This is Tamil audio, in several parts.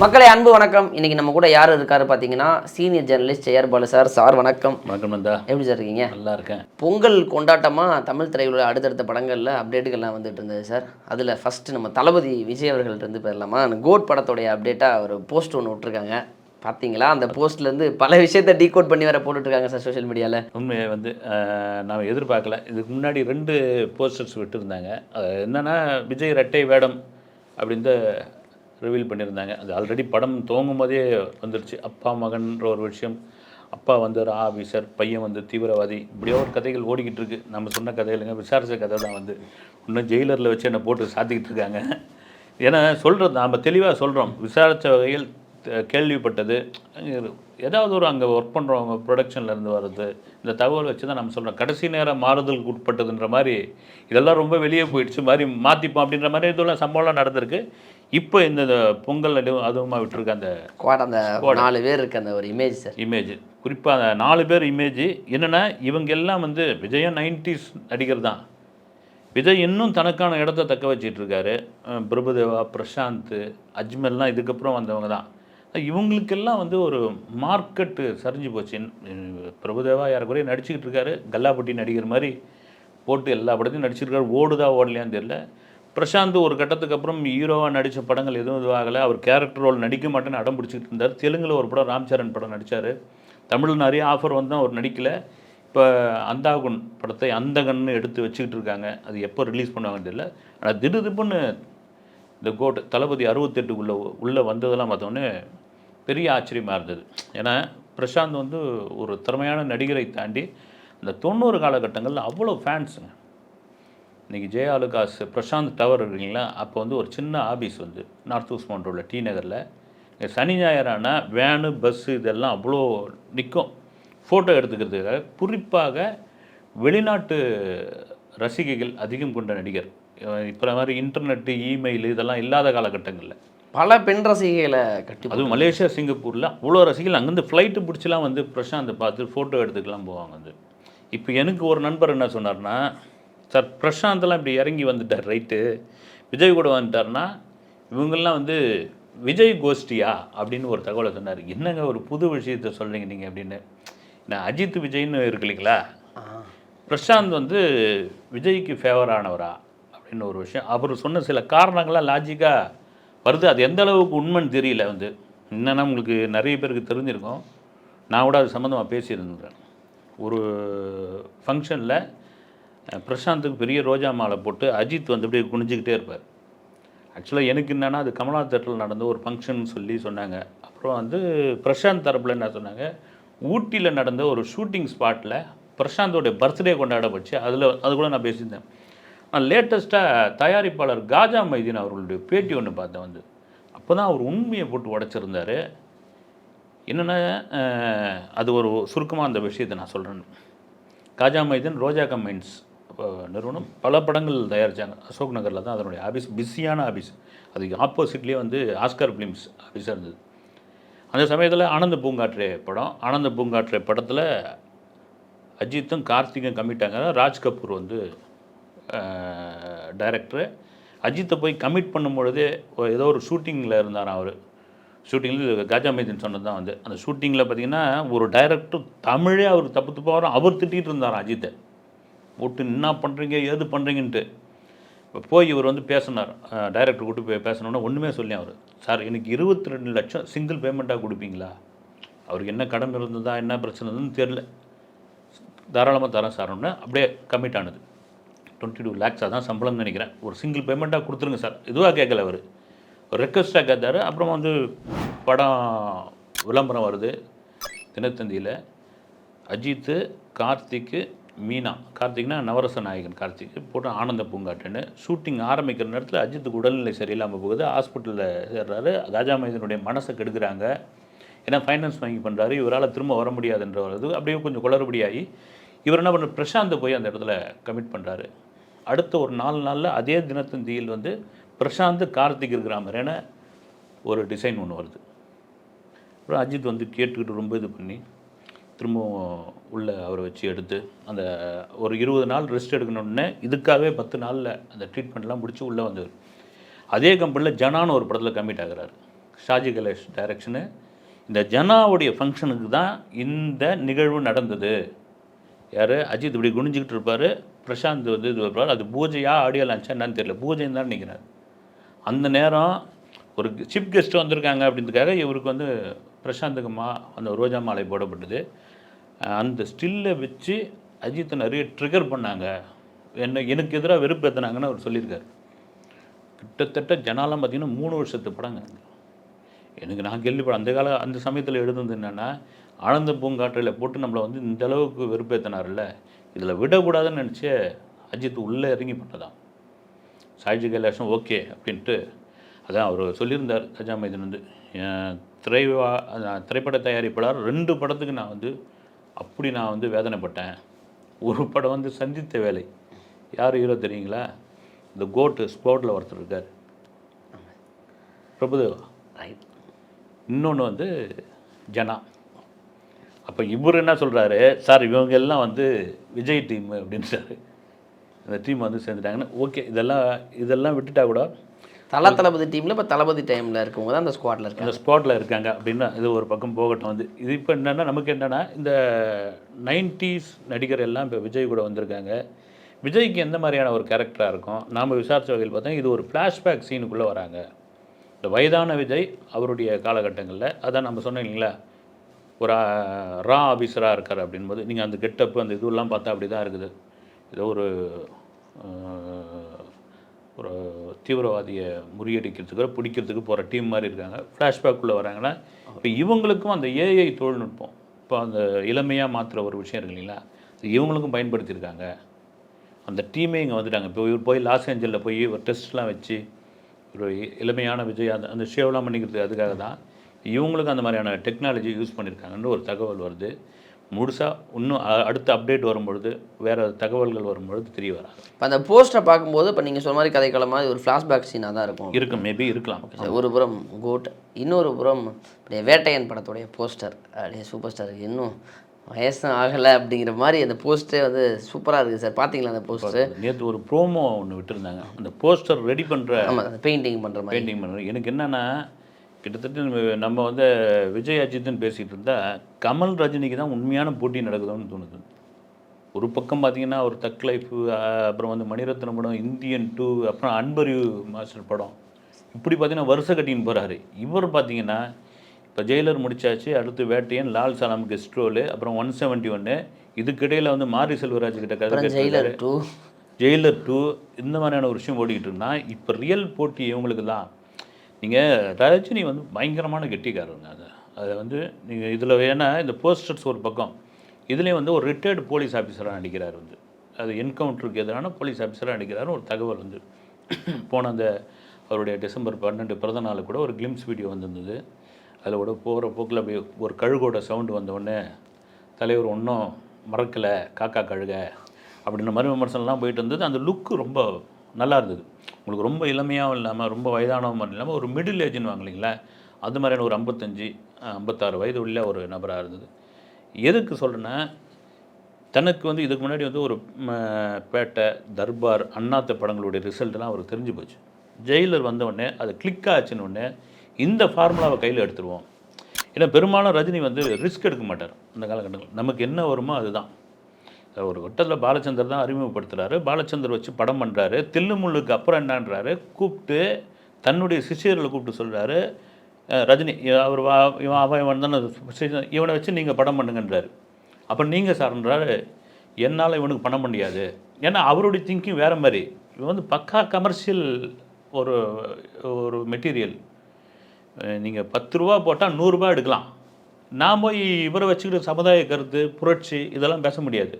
மக்களை அன்பு வணக்கம். இன்னைக்கு நம்ம கூட யார் இருக்காரு பார்த்தீங்கன்னா senior journalist Jayar Balu sir. Sir வணக்கம். வணக்கம் நந்தா. எப்படி சார் இருக்கீங்க? நல்லா இருக்கேன். பொங்கல் கொண்டாட்டமாக தமிழ் திரையுள்ள அடுத்தடுத்த படங்களில் அப்டேட்டுகள்லாம் வந்துட்டு இருந்தது சார். அதில் ஃபஸ்ட்டு நம்ம தளபதி விஜய் அவர்கள் இருந்து போயிடலாமா கோட் படத்தோடைய அப்டேட்டாக ஒரு போஸ்ட் ஒன்று விட்ருக்காங்க பார்த்தீங்களா அந்த போஸ்ட்லேருந்து பல விஷயத்தை டீகோட் பண்ணி வர போட்டுட்ருக்காங்க சார் சோஷியல் மீடியாவில் உண்மையை வந்து நான் எதிர்பார்க்கல. இதுக்கு முன்னாடி ரெண்டு போஸ்டர்ஸ் விட்டுருந்தாங்க. என்னன்னா விஜய் ரெட்டை வேடம் அப்படின்னு ரிவீல் பண்ணியிருந்தாங்க. அது ஆல்ரெடி படம் துவங்கும் போதே வந்துருச்சு. அப்பா மகன்ற ஒரு விஷயம். அப்பா வந்து ஒரு ஆஃபீஸர் பையன் வந்து தீவிரவாதி. இப்படியோ ஒரு கதைகள் ஓடிக்கிட்டு இருக்கு. நம்ம சொன்ன கதைகளுங்க விசாரிச்ச கதை தான் வந்து. இன்னும் ஜெயிலரில் வச்சு என்னை போட்டு சாத்திக்கிட்டு இருக்காங்க. ஏன்னா சொல்கிறது நாம் தெளிவாக சொல்கிறோம் விசாரித்த வகையில் கேள்விப்பட்டது. ஏதாவது ஒரு அங்கே ஒர்க் பண்ணுறவங்க ப்ரொடக்ஷன்ல இருந்து வர்றது இந்த தகவல் வச்சு தான் நம்ம சொல்கிறோம் கடைசி நேரம் மாறுதலுக்கு உட்பட்டதுன்ற மாதிரி இதெல்லாம் ரொம்ப வெளியே போயிடுச்சு மாதிரி மாற்றிப்போம் அப்படின்ற மாதிரி இதெல்லாம் சம்பவம்லாம் நடந்திருக்கு. இப்போ இந்த பொங்கல் அதுவும் அதுவுமா விட்டுருக்க அந்த அந்த நாலு பேர் இருக்க அந்த ஒரு இமேஜ் சார் இமேஜ் குறிப்பாக அந்த நாலு பேர் இமேஜ் என்னென்னா இவங்க எல்லாம் வந்து விஜயம் நைன்டிஸ் நடிகர் தான் விஜய் இன்னும் தனக்கான இடத்த தக்க அஹ் பிரபுதேவா பிரசாந்த் அஜ்மல்லாம் இதுக்கப்புறம் வந்தவங்க தான் இவங்களுக்கெல்லாம் வந்து ஒரு மார்க்கெட்டு சரிஞ்சு போச்சு. பிரபுதேவா யாருக்குறைய நடிச்சுக்கிட்டு இருக்காரு. கல்லாப்பட்டி நடிகர் மாதிரி போட்டு எல்லா படத்தையும் நடிச்சிருக்காரு. ஓடுதா ஓடலையான்னு தெரியல. பிரசாந்த் ஒரு கட்டத்துக்கு அப்புறம் ஹீரோவாக நடித்த படங்கள் எதுவும் இதுவாகலை அவர் கேரக்டர் ரோல் நடிக்க மாட்டேன்னு அடம் பிடிச்சிட்டு இருந்தார். தெலுங்கில் ஒரு படம் ராம்சரண் படம் நடித்தார் தமிழில் நிறைய ஆஃபர் வந்து அவர் நடிக்கலை. இப்போ அந்தாகுன் படத்தை அந்தகன்னு எடுத்து வச்சுக்கிட்டு இருக்காங்க. அது எப்போ ரிலீஸ் பண்ணுவாங்கன்னு தெரியல. ஆனால் திடுதிப்புன்னு இந்த கோட் தளபதி அறுபத்தெட்டுக்குள்ளே உள்ளே வந்ததெல்லாம் பார்த்தோன்னே பெரிய ஆச்சரியமாக இருந்தது. ஏன்னா பிரசாந்த் வந்து ஒரு திறமையான நடிகரை தாண்டி இந்த தொண்ணூறு காலகட்டங்களில் அவ்வளோ ஃபேன்ஸுங்க இன்றைக்கி ஜெயா அலுகாஸ் பிரசாந்த் டவர் இருக்குங்களா? அப்போ வந்து ஒரு சின்ன ஆபீஸ் வந்து நார்த் உஸ்மான் ரோடில் டி நகரில். இங்கே சனி ஞாயிறானா வேனு பஸ்ஸு இதெல்லாம் அவ்வளோ நிற்கும் ஃபோட்டோ எடுத்துக்கிறதுக்காக குறிப்பாக வெளிநாட்டு ரசிகைகள் அதிகம் கொண்ட நடிகர். இப்போ மாதிரி இன்டர்நெட்டு இமெயில் இதெல்லாம் இல்லாத காலகட்டங்களில். பல பெண் ரசிகைகளை கட்டி அதுவும் மலேசியா சிங்கப்பூரில் அவ்வளோ ரசிகர்கள் அங்கேருந்து ஃப்ளைட்டு பிடிச்சலாம் வந்து பிரசாந்தை பார்த்து ஃபோட்டோ எடுத்துக்கலாம் போவாங்க வந்து. இப்போ எனக்கு ஒரு நண்பர் என்ன சொன்னார்னா சார் பிரசாந்தெல்லாம் இப்படி இறங்கி வந்துட்டார் ரைட்டு விஜய் கூட வந்துட்டார்னா இவங்கெல்லாம் வந்து விஜய் கோஷ்டியா? அப்படின்னு ஒரு தகவலை சொன்னார். என்னங்க ஒரு புது விஷயத்தை சொல்கிறீங்க நீங்கள் அப்படின்னு. நான் அஜித் விஜய்னு இருக்கு இல்லைங்களா. பிரசாந்த் வந்து விஜய்க்கு ஃபேவர் ஆனவரா? அப்படின்னு ஒரு விஷயம். அவர் சொன்ன சில காரணங்கள்லாம் லாஜிக்காக வருது. அது எந்த அளவுக்கு உண்மைன்னு தெரியல. வந்து என்னென்னா உங்களுக்கு நிறைய பேருக்கு தெரிஞ்சிருக்கும். நான் கூட அது சம்மந்தமாக பேசியிருந்தேன். ஒரு ஃபங்க்ஷனில் பிரசாந்துக்கு பெரிய ரோஜா மாலை போட்டு அஜித் வந்து அப்படியே குனிஞ்சிக்கிட்டே இருப்பார். ஆக்சுவலாக எனக்கு என்னென்னா அது கமலா தேட்டரில் நடந்த ஒரு ஃபங்க்ஷன் சொல்லி சொன்னாங்க. அப்புறம் வந்து பிரசாந்த் தரப்பில் என்ன சொன்னாங்க? ஊட்டியில் நடந்த ஒரு ஷூட்டிங் ஸ்பாட்டில் பிரசாந்தோடைய பர்த்டே கொண்டாட வச்சு அதில் அது கூட நான் பேசியிருந்தேன். நான் லேட்டஸ்ட்டாக தயாரிப்பாளர் காஜா மைதீன் அவர்களுடைய பேட்டி ஒன்று பார்த்தேன் வந்து. அப்போ தான் அவர் உண்மையை போட்டு உடச்சிருந்தார். என்னென்னா அது ஒரு சுருக்கமாக அந்த விஷயத்தை நான் சொல்கிறேன் காஜா மைதீன் ரோஜா கம்பைன்ஸ் நிறுவனம் பல படங்கள் தயாரித்தாங்க அசோக் நகரில் தான் அதனுடைய ஆஃபீஸ் பிஸியான ஆஃபீஸ் அதுக்கு ஆப்போசிட்லேயே வந்து ஆஸ்கர் ஃபிலிம்ஸ் ஆஃபீஸாக இருந்தது. அந்த சமயத்தில் ஆனந்த பூங்காற்றே படம் ஆனந்த பூங்காற்றே படத்தில் அஜித்தும் கார்த்திகும் கம்மிட்டாங்க ராஜ் கபூர் வந்து டைரக்டரு அஜித்தை போய் கமிட் பண்ணும் பொழுதே ஏதோ ஒரு ஷூட்டிங்கில் இருந்தாராம் அவர். ஷூட்டிங்கில் காஜா மைதீன் சொன்னது தான் வந்து. அந்த ஷூட்டிங்கில் பார்த்தீங்கன்னா ஒரு டைரக்டர் தமிழே அவர் தப்பு தப்பாக வரும் அவர் திட்டிகிட்டு இருந்தார் அஜித்தை. போட்டு என்ன பண்ணுறீங்க ஏது பண்ணுறீங்கன்ட்டு இப்போ போய் இவர் வந்து பேசினார். டைரக்டர் கூட்டு போய் பேசணுன்னா ஒன்றுமே சொல்லி அவர். சார் எனக்கு இருபத்தி ரெண்டு லட்சம் சிங்கிள் பேமெண்ட்டாக கொடுப்பீங்களா? அவருக்கு என்ன கடன் இருந்ததா? என்ன பிரச்சனை இருந்ததுன்னு தெரில தாராளமாக தரேன் சார்னு அப்படியே கமிட் ஆனது. டுவெண்ட்டி டூ லேக்ஸாக தான் சம்பளம்னு நினைக்கிறேன். ஒரு சிங்கிள் பேமெண்ட்டாக கொடுத்துருங்க சார். இதுவாக கேட்கல அவர். ஒரு ரெக்வஸ்ட்டாக கேட்டார். அப்புறம் வந்து படம் விளம்பரம் வருது. தினத்தந்தியில். அஜித்து கார்த்திக்கு மீனா. கார்த்திக்னா நவரச நாயகன் கார்த்திக். போட்டு ஆனந்த பூங்காட்டுன்னு. ஷூட்டிங் ஆரம்பிக்கிற நேரத்தில் அஜித்துக்கு உடல்நிலை சரியில்லாமல் போகுது. ஹாஸ்பிட்டலில் சேர்றாரு. ராஜா மைதனுடைய மனசை கெடுக்கிறாங்க. ஏன்னா ஃபைனான்ஸ் வாங்கி பண்ணுறாரு இவரால் திரும்ப வர முடியாதுன்ற ஒரு இது அப்படியே கொஞ்சம் குளறுபடியாகி இவர் என்ன பண்ணுற பிரசாந்தை போய் அந்த இடத்துல கமிட் பண்ணுறாரு அடுத்த ஒரு நாலு நாளில் அதே தினத்தந்தியில் வந்து பிரசாந்த் கார்த்திக் இருக்கிற என ஒரு டிசைன் ஒன்று வருது. அப்புறம் அஜித் வந்து கேட்டுக்கிட்டு ரொம்ப இது பண்ணி திரும்பவும் உள்ள அவரை வச்சு எடுத்து அந்த ஒரு இருபது நாள் ரெஸ்ட் எடுக்கணுன்னே இதுக்காகவே பத்து நாளில் அந்த ட்ரீட்மெண்ட்லாம் முடிச்சு உள்ளே வந்தவர். அதே கம்பெனியில் ஜனான்னு ஒரு படத்தில் கமிட் ஆகிறார். ஷாஜி கலேஷ் டைரக்ஷனு இந்த ஜனாவுடைய ஃபங்க்ஷனுக்கு தான் இந்த நிகழ்வு நடந்தது. யார்? அஜித் இப்படி குனிஞ்சிக்கிட்டு இருப்பார். பிரசாந்த் வந்து இது வருவார் அது பூஜையாக ஆடியோ லான்ச்சா என்னன்னு தெரியல. பூஜைன்னு தான் நினைக்கிறார். அந்த நேரம் ஒரு சீஃப் கெஸ்ட் வந்திருக்காங்க அப்படின்றதுக்காக இவருக்கு வந்து பிரசாந்துக்கு மா அந்த ரோஜா மாலை போடப்பட்டது. அந்த ஸ்டில்லை வச்சு அஜித்தை நிறைய ட்ரிகர் பண்ணாங்க. என்ன எனக்கு எதிராக வெறுப்பு ஏற்றினாங்கன்னு அவர் சொல்லியிருக்காரு. கிட்டத்தட்ட ஜனாலாம் பார்த்தீங்கன்னா மூணு வருஷத்து படங்க எனக்கு நான் கேள்விப்பட அந்த கால அந்த சமயத்தில் எழுதுனது என்னென்னா ஆனந்த பூங்காற்றில் போட்டு நம்மளை வந்து இந்த அளவுக்கு வெறுப்பேற்றினார்ல இதில் விடக்கூடாதுன்னு நினச்சி அஜித் உள்ளே இறங்கி பண்ணதான் சாய்ஜி கைலாஷம் ஓகே அப்படின்ட்டு அதான் அவர் சொல்லியிருந்தார் கஜாமைதன் வந்து. என் திரைவா திரைப்பட தயாரிப்பாளர் ரெண்டு படத்துக்கு நான் வந்து அப்படி நான் வந்து வேதனைப்பட்டேன். ஒரு படம் வந்து சந்தித்த வேலை. யார் ஹீரோ தெரியுங்களா? இந்த கோட்டு ஸ்போர்ட்டில் ஒருத்தர் இருக்கார். பிரபுதேவா. ரைட். இன்னொன்று வந்து ஜனா. அப்போ இவர் என்ன சொல்கிறாரு சார் இவங்க எல்லாம் வந்து விஜய் டீம் அப்படின்றாரு இந்த டீம் வந்து சேர்ந்துட்டாங்கன்னு. ஓகே இதெல்லாம் இதெல்லாம் விட்டுட்டா கூட தல தளபதி டீமில் இப்போ தளபதி டைமில் இருக்கவங்க தான் அந்த ஸ்குவாடில் இருக்காங்க. இந்த ஸ்பாட்டில் இருக்காங்க அப்படின்னா இது ஒரு பக்கம் போகட்டும் வந்து. இது இப்போ என்னென்னா நமக்கு என்னென்னா இந்த நைன்டிஸ் நடிகர் எல்லாம் இப்போ விஜய் கூட வந்திருக்காங்க. விஜய்க்கு எந்த மாதிரியான ஒரு கேரக்டராக இருக்கும்? நாம் விசாரித்த வகையில் பார்த்தா இது ஒரு ஃப்ளாஷ்பேக் சீனுக்குள்ளே வராங்க. இந்த வயதான விஜய் அவருடைய காலகட்டங்களில் அதான் நம்ம சொன்னோம் இல்லைங்களா? ஒரு ரா ஆஃபீஸராக இருக்கார் அப்படின்போது நீங்கள் அந்த கெட்டப்பு அந்த இதுவெல்லாம் பார்த்தா அப்படி தான் இருக்குது. ஏதோ ஒரு ஒரு தீவிரவாதியை முறியடிக்கிறதுக்கு பிடிக்கிறதுக்கு போகிற டீம் மாதிரி இருக்காங்க. ஃப்ளாஷ்பேக்குள்ளே வராங்கன்னா இப்போ இவங்களுக்கும் அந்த ஏஐ தொழில்நுட்பம் இப்போ அந்த இளமையாக மாற்றுற ஒரு விஷயம் இருக்கு இல்லைங்களா? இவங்களுக்கும் பயன்படுத்தியிருக்காங்க. அந்த டீமே இங்கே வந்துட்டாங்க. இப்போ இவர் போய் லாஸ் ஏஞ்சலில் போய் ஒரு டெஸ்ட்லாம் வச்சு ஒரு இளமையான விஜய் அந்த அந்த ஷேவ்லாம் பண்ணிக்கிறது அதுக்காக தான் இவங்களுக்கும் அந்த மாதிரியான டெக்னாலஜி யூஸ் பண்ணியிருக்காங்கன்னு ஒரு தகவல் வருது. முழுசாக இன்னும் அடுத்த அப்டேட் வரும்பொழுது வேறு தகவல்கள் வரும்பொழுது தெரிய வராது. இப்போ அந்த போஸ்டரை பார்க்கும்போது இப்போ நீங்கள் சொன்ன மாதிரி கதைக்களமாக ஒரு ஃப்ளாஷ்பேக் சீனாக தான் இருக்கும். இருக்கும் மேபி இருக்கலாம். சரி, ஒரு புறம் கோட் இன்னொரு புறம் அப்படியே வேட்டையன் படத்துடைய போஸ்டர் அப்படியே சூப்பர் ஸ்டார் இன்னும் வயசும் ஆகலை அப்படிங்கிற மாதிரி அந்த போஸ்டே வந்து சூப்பராக இருக்குது சார் பார்த்தீங்களா அந்த போஸ்டர் நேற்று ஒரு ப்ரோமோ ஒன்று விட்டுருந்தாங்க. அந்த போஸ்டர் ரெடி பண்ணுற ஆமாம் பெயிண்டிங் பண்ணுற மாதிரி. பெயிண்டிங் பண்ணுறது எனக்கு என்னென்னா கிட்டத்தட்ட நம்ம- நம்ம வந்து விஜய் அஜித்னு பேசிகிட்டு இருந்தால் கமல் ரஜினிக்கு தான் உண்மையான போட்டி நடக்குதுன்னு தோணுது. ஒரு பக்கம் பார்த்தீங்கன்னா ஒரு தக் லைஃப் அப்புறம் வந்து மணிரத்னம் படம் இந்தியன் டூ அப்புறம் அன்பரியூ மாஸ்டர் படம். இப்படி பார்த்தீங்கன்னா வருஷ கட்டின்னு போகிறாரு இவர் பார்த்தீங்கன்னா இப்போ ஜெயிலர் முடிச்சாச்சு அடுத்து வேட்டையன் லால் சலாம் கெஸ்ட் ரோலு அப்புறம் ஒன் செவன்ட்டி ஒன்று இதுக்கிடையில் வந்து மாரி செல்வராஜ் கிட்ட கதை ஜெயிலர் டூ. ஜெயிலர் டூ இந்த மாதிரியான ஒரு விஷயம் ஓடிக்கிட்டு இருந்தா இப்போ ரியல் போட்டி இவங்களுக்கு தான் நீங்கள் ரஜினி வந்து பயங்கரமான கெட்டிக்காரருங்க அது. அதை வந்து நீங்கள் இதில் ஏன்னா இந்த போஸ்டர்ஸ் ஒரு பக்கம். இதுலேயும் வந்து ஒரு ரிட்டையர்டு போலீஸ் ஆஃபீஸராக நடிக்கிறார் வந்து. அது என்கவுண்டருக்கு எதிரான போலீஸ் ஆஃபீஸராக நடிக்கிறாருன்னு ஒரு தகவல் வந்து. போன அந்த அவருடைய டிசம்பர் பன்னெண்டு பிறந்த நாள் கூட ஒரு கிளிம்ஸ் வீடியோ வந்திருந்தது. அதில் கூட போகிற போக்கில் அப்படியே ஒரு கழுகோட சவுண்டு வந்தவுடனே தலைவர் ஒன்றும் மறக்கலை காக்கா கழுக அப்படின்ற மாதிரி விமர்சனம்லாம் போயிட்டு இருந்தது. அந்த லுக்கு ரொம்ப நல்லா இருந்தது. உங்களுக்கு ரொம்ப இளமையாகவும் இல்லாமல் ரொம்ப வயதானவும் இல்லாமல் ஒரு மிடில் ஏஜ்னு வாங்கலைங்களா அது மாதிரியான ஒரு ஐம்பத்தஞ்சு ஐம்பத்தாறு வயது உள்ள ஒரு நபராக இருந்தது. எதுக்கு சொல்கிறேன்னா தனக்கு வந்து இதுக்கு முன்னாடி வந்து ஒரு பேட்டை தர்பார் அண்ணாத்த படங்களுடைய ரிசல்ட்லாம் அவருக்கு தெரிஞ்சு போச்சு. ஜெயிலர் வந்தவுடனே அது கிளிக் ஆச்சுன்னு உடனே இந்த ஃபார்முலாவை கையில் எடுத்துருவோம். ஏன்னா பெரும்பாலும் ரஜினி வந்து ரிஸ்க் எடுக்க மாட்டார். அந்த காலகட்டங்கள். நமக்கு என்ன வருமோ அதுதான். ஒரு கட்டத்தில் பாலச்சந்தர் தான் அறிமுகப்படுத்துகிறாரு பாலச்சந்தர் வச்சு படம் பண்ணுறாரு தில்லுமுள்ளுக்கு அப்புறம் என்னன்றாரு? கூப்பிட்டு தன்னுடைய சிஷியர்களை கூப்பிட்டு சொல்கிறாரு ரஜினி அவர் வா இவன் அவன் இவன் தானே இவனை வச்சு நீங்கள் படம் பண்ணுங்கன்றாரு. அப்போ நீங்கள் சார்ன்றாரு என்னால் இவனுக்கு பண்ண முடியாது. ஏன்னா அவருடைய திங்கிங் வேறு மாதிரி. இவன் வந்து பக்கா கமர்ஷியல் ஒரு ஒரு மெட்டீரியல் நீங்கள் பத்து ரூபா போட்டால் நூறுரூபா எடுக்கலாம். நான் போய் இவரை வச்சுக்கிட்டு சமுதாய கருத்து புரட்சி இதெல்லாம் பேச முடியாது.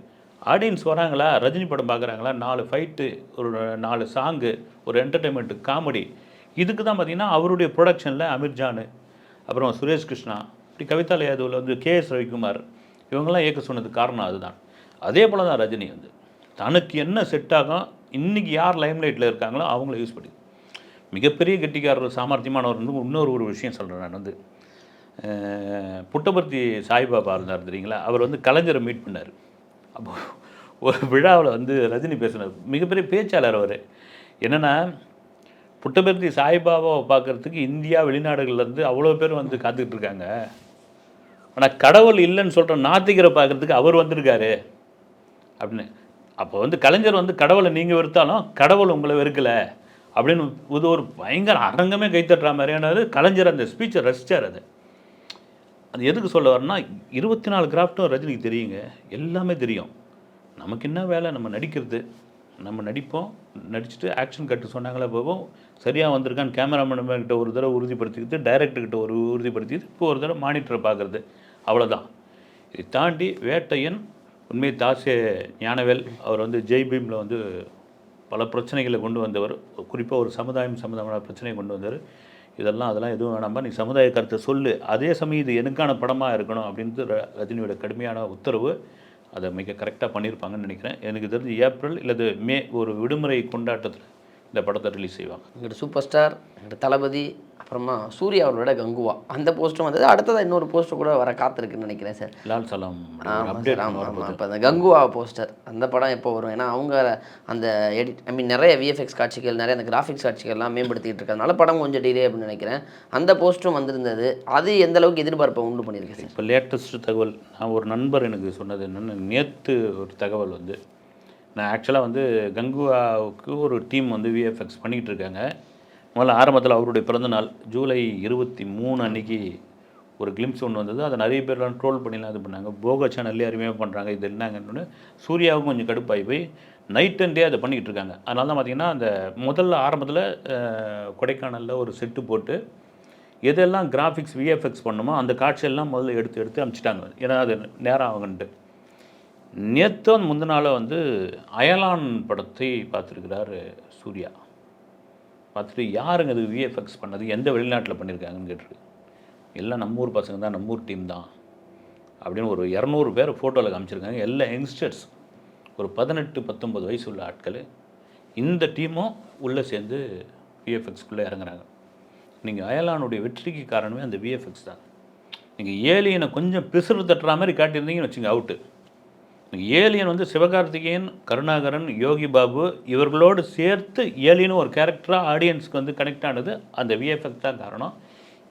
ஆடியன்ஸ் வராங்களா ரஜினி படம் பார்க்குறாங்களா? நாலு ஃபைட்டு ஒரு நாலு சாங்கு ஒரு என்டர்டெயின்மெண்ட்டு காமெடி இதுக்கு தான் பார்த்தீங்கன்னா அவருடைய ப்ரொடக்ஷனில் அமீர்ஜானு அப்புறம் சுரேஷ் கிருஷ்ணா இப்படி கவிதா யாதவில் வந்து கே எஸ் ரவிக்குமார் இவங்கெல்லாம் இயக்க சொன்னதுக்கு காரணம் அதுதான். அதே போல் தான் ரஜினி வந்து. தனக்கு என்ன செட் ஆகும் இன்றைக்கி யார் லைம்லைட்டில் இருக்காங்களோ அவங்கள யூஸ் பண்ணி. மிகப்பெரிய கெட்டிக்காரர் சாமர்த்தியமானவர் வந்து இன்னொரு ஒரு விஷயம் சொல்கிறேன் நான் வந்து. புட்டபர்த்தி சாய்பாபா இருந்தார் தெரியுங்களா? அவர் வந்து கலைஞரை மீட் பண்ணார். அப்போ ஒரு விழாவில் வந்து ரஜினி பேசினார். மிகப்பெரிய பேச்சாளர் அவர். என்னென்னா புட்டபர்த்தி சாய்பாபாவை பார்க்கறதுக்கு இந்தியா வெளிநாடுகள்லேருந்து அவ்வளோ பேர் வந்து காத்துக்கிட்டு இருக்காங்க ஆனால் கடவுள் இல்லைன்னு சொல்கிற நாத்திகரை பார்க்கறதுக்கு அவர் வந்திருக்காரு. அப்படின்னு. அப்போ வந்து கலைஞர் வந்து கடவுளை நீங்கள் வெறுத்தாலும் கடவுள் உங்களை வெறுக்கலை. அப்படின்னு இது ஒரு பயங்கர அரங்கமே கைத்தட்டுற மாதிரியானது கலைஞர் அந்த ஸ்பீச்சை ரசித்தார் அது. அது எதுக்கு சொல்ல வரேன்னா இருபத்தி நாலு கிராஃப்ட்டும் ரஜினிக்கு தெரியுங்க. எல்லாமே தெரியும். நமக்கு என்ன வேலை? நம்ம நடிக்கிறது. நம்ம நடிப்போம். நடிச்சுட்டு ஆக்ஷன் கட்டு சொன்னாங்களே போவோம் சரியாக வந்திருக்கான்னு கேமராமேன் கிட்ட ஒரு தடவை உறுதிப்படுத்திக்கிட்டு டைரக்டர்கிட்ட ஒரு உறுதிப்படுத்திக்கிட்டு இப்போ ஒரு தடவை மானிட்டரை பார்க்குறது. அவ்வளோதான் இதை தாண்டி வேட்டையன் உண்மை தாசே ஞானவேல் அவர் வந்து ஜெய் பீமில் வந்து பல பிரச்சனைகளை கொண்டு வந்தவர். குறிப்பாக ஒரு சமுதாயம் சம்மந்தமான பிரச்சனையை கொண்டு வந்தார் இதெல்லாம் அதெல்லாம் எதுவும் வேணாமா நீ சமுதாய கருத்தை சொல்லு. அதே சமயம் இது எனக்கான படமாக இருக்கணும் அப்படின்ட்டு ர- ரஜினியோட கடுமையான உத்தரவு. அதை மிக கரெக்டாக பண்ணியிருப்பாங்கன்னு நினைக்கிறேன். எனக்கு தெரிஞ்சு ஏப்ரல் இல்லது மே ஒரு விடுமுறை கொண்டாட்டத்தில் இந்த படத்தை ரிலீஸ் செய்வாங்க. எங்கள்கிட்ட சூப்பர் ஸ்டார் எங்கள்கிட்ட தளபதி அப்புறமா சூர்யா அவரோட கங்குவா. அந்த போஸ்ட்டும் வந்தது. அடுத்ததாக இன்னொரு போஸ்டர் கூட வர காத்திருக்குன்னு நினைக்கிறேன் சார் லால் சலாம் ஆமாம் சார் ஆமாம் ஆமாம் இப்போ அந்த கங்குவா போஸ்டர் அந்த படம் எப்போ வரும்? ஏன்னா அவங்க அந்த எடிட் ஐ மீன் நிறைய விஎஃப்எக்ஸ் காட்சிகள் நிறைய அந்த கிராஃபிக்ஸ் காட்சிகள்லாம் மேம்படுத்திட்டு இருக்கிறதுனால படம் கொஞ்சம் டிலே அப்படின்னு நினைக்கிறேன். அந்த போஸ்ட்டும் வந்திருந்தது. அது எந்த அளவுக்கு எதிர்பார்ப்பை உண்டு பண்ணியிருக்கு சார் இப்போ லேட்டஸ்ட் தகவல் நான் ஒரு நண்பர் எனக்கு சொன்னது என்னென்னு நேற்று ஒரு தகவல் வந்து நான் ஆக்சுவலாக வந்து கங்குவாவுக்கு ஒரு டீம் வந்து விஎஃப்எக்ஸ் பண்ணிக்கிட்டு இருக்காங்க. முதல்ல ஆரம்பத்தில் அவருடைய பிறந்தநாள் ஜூலை இருபத்தி மூணு அன்னைக்கு ஒரு கிளிம்ஸ் ஒன்று வந்தது. அதை நிறைய பேர்லாம் ட்ரோல் பண்ணிலாம் இது பண்ணாங்க. போக சேனல்லே அருமையாக பண்ணுறாங்க இது என்னங்கன்னு சூர்யாவுக்கும் கொஞ்சம் கடுப்பாகி போய் நைட் அண்ட் டே அதை பண்ணிக்கிட்டு இருக்காங்க. அதனால தான் பார்த்திங்கன்னா அந்த முதல்ல ஆரம்பத்தில் கொடைக்கானலில் ஒரு செட்டு போட்டு எதெல்லாம் கிராஃபிக்ஸ் விஎஃப்எக்ஸ் பண்ணுமோ அந்த காட்சியெல்லாம் முதல்ல எடுத்து எடுத்து அனுப்பிச்சிட்டாங்க. ஏன்னா அது நேரம் ஆகுன்ட்டு. நேற்று முந்தினால வந்து அயலான் படத்தை பார்த்துருக்கிறார் சூர்யா. பார்த்துட்டு யாருங்க அது விஎஃப்எக்ஸ் பண்ணது? எந்த வெளிநாட்டில் பண்ணியிருக்காங்கன்னு கேட்டிருக்கு. எல்லாம் நம்ம ஊர் பசங்க தான் நம்ம ஊர் டீம் தான். அப்படின்னு ஒரு இரநூறு பேர் ஃபோட்டோவில் காமிச்சிருக்காங்க. எல்லா யங்ஸ்டர்ஸ் ஒரு பதினெட்டு பத்தொம்பது வயசு உள்ள ஆட்கள் இந்த டீமும் உள்ளே சேர்ந்து விஎஃப்எக்ஸ்குள்ளே இறங்குறாங்க. நீங்கள் அயலானுடைய வெற்றிக்கு காரணமே அந்த விஎஃப்எக்ஸ் தான். நீங்கள் ஏலியனை கொஞ்சம் பிசுறு தட்டுற மாதிரி காட்டியிருந்தீங்கன்னு வச்சுங்க அவுட்டு ஏலியன் வந்து சிவகார்த்திகேயன் கருணாகரன் யோகி பாபு இவர்களோடு சேர்த்து ஏலியனும் ஒரு கேரக்டராக ஆடியன்ஸ்க்கு வந்து கனெக்ட் ஆனது அந்த விஎஃப்எக்ஸ் தான் காரணம்.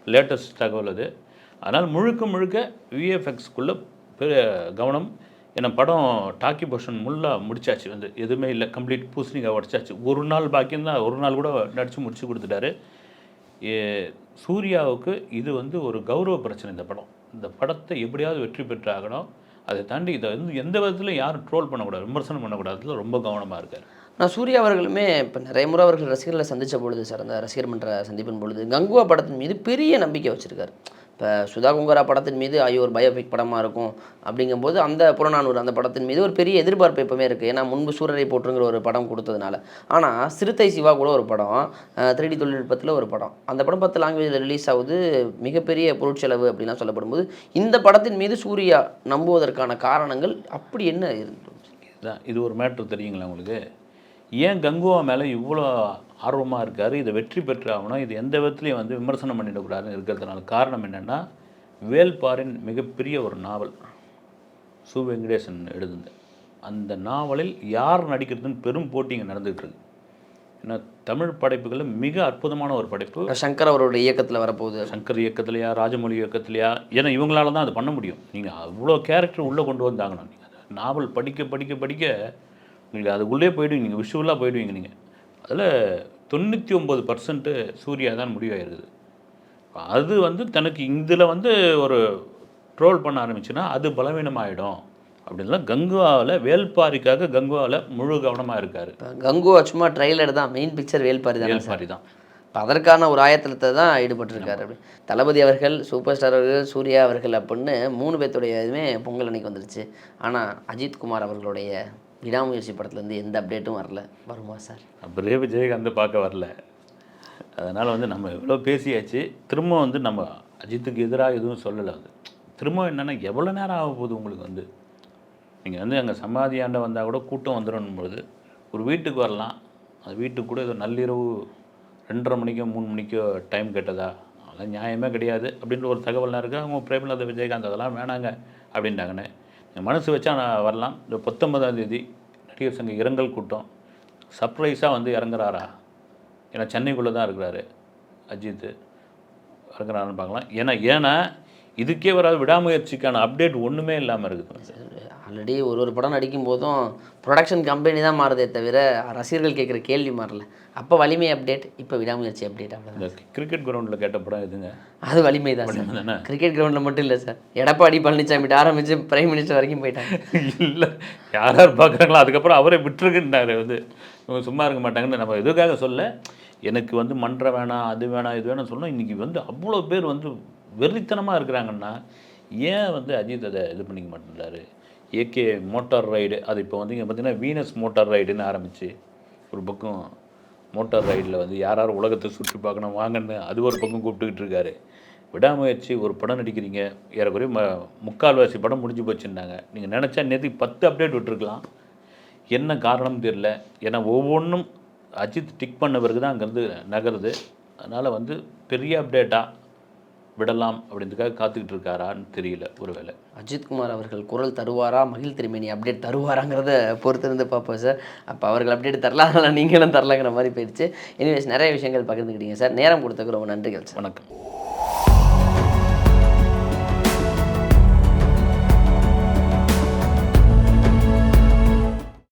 லேட்டஸ்ட் தகவல் அது. அதனால் முழுக்க முழுக்க விஎஃப்எக்ஸ்க்குள்ளே பெரிய கவனம். ஏன்னா படம் டாக்கி போர்ஷன் முல்லாக முடிச்சாச்சு வந்து. எதுவுமே இல்லை. கம்ப்ளீட் பூசணிக்காய் உடச்சாச்சு. ஒரு நாள் பாக்கியம் ஒரு நாள் கூட நடித்து முடிச்சு கொடுத்துட்டாரு. ஏ, சூர்யாவுக்கு இது வந்து ஒரு கௌரவ பிரச்சனை இந்த படம். இந்த படத்தை எப்படியாவது வெற்றி பெற்றாகணும். அதை தாண்டி இதை வந்து எந்த விதத்துலையும் யாரும் ட்ரோல் பண்ணக்கூடாது விமர்சனம் பண்ணக்கூடாதுல ரொம்ப கவனமாக இருக்கார். நான் சூர்யா அவர்களுமே இப்போ நிறைய முறை அவர்கள் ரசிகர்களை சந்தித்த பொழுது சார் அந்த ரசிகர் மன்ற சந்திப்பின் பொழுது கங்குவா படத்தின் மீது பெரிய நம்பிக்கை வச்சுருக்காரு. இப்போ சுதா குங்கரா படத்தின் மீது ஐயோ ஒரு பயோபிக் படமாக இருக்கும் அப்படிங்கும்போது அந்த புறநானூறு அந்த படத்தின் மீது ஒரு பெரிய எதிர்பார்ப்பு எப்பவுமே இருக்குது ஏன்னா முன்பு சூரரை போற்றுங்கிற ஒரு படம் கொடுத்ததுனால. ஆனால் சிறுத்தை சிவா கூட ஒரு படம் த்ரீடி தொழில்நுட்பத்தில் ஒரு படம். அந்த படம் பத்து லாங்குவேஜில் ரிலீஸ் ஆகுது. மிகப்பெரிய பொருட்செலவு அப்படிலாம் சொல்லப்படும்போது இந்த படத்தின் மீது சூர்யா நம்புவதற்கான காரணங்கள் அப்படி என்ன? இருந்து இது ஒரு மேட்ரு தெரியுங்களா உங்களுக்கு? ஏன் கங்குவா மேலே இவ்வளோ ஆர்வமாக இருக்கார் இதை வெற்றி பெற்றாகணும் இது எந்த விதத்துலையும் வந்து விமர்சனம் பண்ணிடக்கூடாதுன்னு இருக்கிறதுனால காரணம் என்னென்னா வேல்பாரின் மிகப்பெரிய ஒரு நாவல் சு. வெங்கடேசன் எழுதுனது. அந்த நாவலில் யார் நடிக்கிறதுன்னு பெரும் போட்டி இங்கே நடந்துகிட்டு இருக்கு ஏன்னா தமிழ் படைப்புகளில் மிக அற்புதமான ஒரு படைப்பு. சங்கர் அவரோட இயக்கத்தில் வரப்போகுது. சங்கர் இயக்கத்துலையா ராஜமௌழி இயக்கத்துலையா ஏன்னா இவங்களால தான் அது பண்ண முடியும். நீங்கள் அவ்வளோ கேரக்டர் உள்ளே கொண்டு வந்தாங்கணும் நீங்கள் நாவல் படிக்க படிக்க படிக்க உங்களுக்கு அதுக்குள்ளே போயிடுவீங்க நீங்கள் விஷுவலாக போயிடுவீங்க நீங்கள் அதில் தொண்ணூற்றி ஒம்பது பர்சன்ட்டு சூர்யா தான் முடிவாயிருக்குது அது வந்து தனக்கு இதில் வந்து ஒரு ட்ரோல் பண்ண ஆரம்பிச்சுன்னா அது பலவீனமாயிடும். அப்படின்லாம் கங்குவாவில் வேல்பாரிக்காக கங்குவாவில் முழு கவனமாக இருக்கார். கங்குவா சும்மா ட்ரைலர் தான் மெயின் பிக்சர் வேல்பாரி தானே சார்? வேல்பாரி தான். இப்போ அதற்கான ஒரு ஆயத்தலத்தை தான் ஈடுபட்டிருக்காரு. அப்படி தளபதி அவர்கள் சூப்பர் ஸ்டார் அவர்கள் சூர்யா அவர்கள் அப்படின்னு மூணு பேர்த்துடைய இதுவுமே பொங்கல் அன்னைக்கு வந்துருச்சு. ஆனால் அஜித் குமார் அவர்களுடைய விடாமுயற்சி படத்துலேருந்து எந்த அப்டேட்டும் வரல. வருமா சார்? அப்படியே விஜயகாந்த் பார்க்க வரல. அதனால் வந்து நம்ம எவ்வளோ பேசியாச்சு. திரும்ப வந்து நம்ம அஜித்துக்கு எதிராக எதுவும் சொல்லலை அது. திரும்ப என்னென்னா எவ்வளோ நேரம் ஆக போகுது உங்களுக்கு வந்து? நீங்கள் வந்து அங்கே சமாதியாண்ட வந்தால் கூட கூட்டம் வந்துடும் பொழுது ஒரு வீட்டுக்கு வரலாம். அந்த வீட்டுக்கு கூட ஏதோ நள்ளிரவு ரெண்டரை மணிக்கோ மூணு மணிக்கோ டைம் கேட்டதா? அதெல்லாம் நியாயமே கிடையாது. அப்படின்ற ஒரு தகவல்லாம் இருக்குது அவங்க பிரேமலதா விஜயகாந்த் அதெல்லாம் வேணாங்க அப்படின்ட்டாங்கன்னு மனசு வச்சா நான் வரலாம். இந்த பத்தொன்பதாம் தேதி நடிகர் சங்க இரங்கல் கூட்டம். சர்ப்ரைஸாக வந்து இறங்குறாரா? ஏன்னா சென்னைக்குள்ளே தான் இருக்கிறாரு. அஜித் இறங்குறாருன்னு பார்க்கலாம். ஏன்னா ஏன்னா இதுக்கே வராது விடாமுயற்சிக்கான அப்டேட் ஒன்றுமே இல்லாமல் இருக்குது ஆல்ரெடி ஒரு ஒரு படம் நடிக்கும் போதும் ப்ரொடக்ஷன் கம்பெனி தான் மாறுதே தவிர ரசிகர்கள் கேட்குற கேள்வி மாறல. அப்போ வலிமை அப்டேட் இப்போ விடாமுயற்சி அப்டேட் அவ்வளோதான் கிரிக்கெட் கிரவுண்டில் கேட்ட படம் எதுங்க? அது வலிமை தான் சார் கிரிக்கெட் கிரவுண்டில் மட்டும் இல்லை சார். எடப்பாடி பழனிசாமிட்டு ஆரம்பித்து பிரைம் மினிஸ்டர் வரைக்கும் போயிட்டாங்க. இல்லை யார் யார் பார்க்குறாங்களோ அதுக்கப்புறம் அவரே விட்டுருக்குன்றாரு வந்து. இவங்க சும்மா இருக்க மாட்டாங்கன்னு நம்ம எதுக்காக சொல்ல? எனக்கு வந்து மன்ற வேணாம் அது வேணாம் இது வேணாம் சொல்லணும் இன்றைக்கி வந்து அவ்வளோ பேர் வந்து வெறித்தனமாக இருக்கிறாங்கன்னா ஏன் வந்து அஜித் அதை இது பண்ணிக்க மாட்டேன்றாரு? ஏகே மோட்டார் ரைடு அது இப்போ வந்து இங்கே பார்த்தீங்கன்னா வீனஸ் மோட்டார் ரைடுன்னு ஆரம்பிச்சு. ஒரு பக்கம் மோட்டார் ரைடில் வந்து யார் யார் உலகத்தை சுற்றி பார்க்கணும் வாங்கன்னு அது ஒரு பக்கம் கூப்பிட்டுக்கிட்டு இருக்காரு. விடாமுயற்சி ஒரு படம் நடிக்கிறீங்க ஏறக்குறைய ம முக்கால்வாசி படம் முடிஞ்சு போச்சுன்னாங்க. நீங்கள் நினச்சா நேற்று பத்து அப்டேட் விட்டுருக்கலாம். என்ன காரணம் தெரியல. ஏன்னா ஒவ்வொன்றும் அஜித் டிக் பண்ண பிறகு தான் அங்கேருந்து நகருது. அதனால் வந்து பெரிய அப்டேட்டாக விடலாம் அப்படின்றதுக்காக காத்துக்கிட்டு இருக்காரான்னு தெரியல ஒருவேளை அஜித்குமார் அவர்கள் குரல் தருவாரா? மகிழ் திருமேனி அப்டேட் தருவாராங்கிறத பொறுத்திருந்து பார்ப்போம் சார் அப்போ அவர்கள் அப்டேட் தரல அதனால் நீங்களும் தரலங்கிற மாதிரி போயிடுச்சு. எனிவேஸ் நிறைய விஷயங்கள் பகிர்ந்துக்கிட்டீங்க சார் நேரம் கொடுத்ததுக்கு ரொம்ப நன்றிகள் சார் வணக்கம்.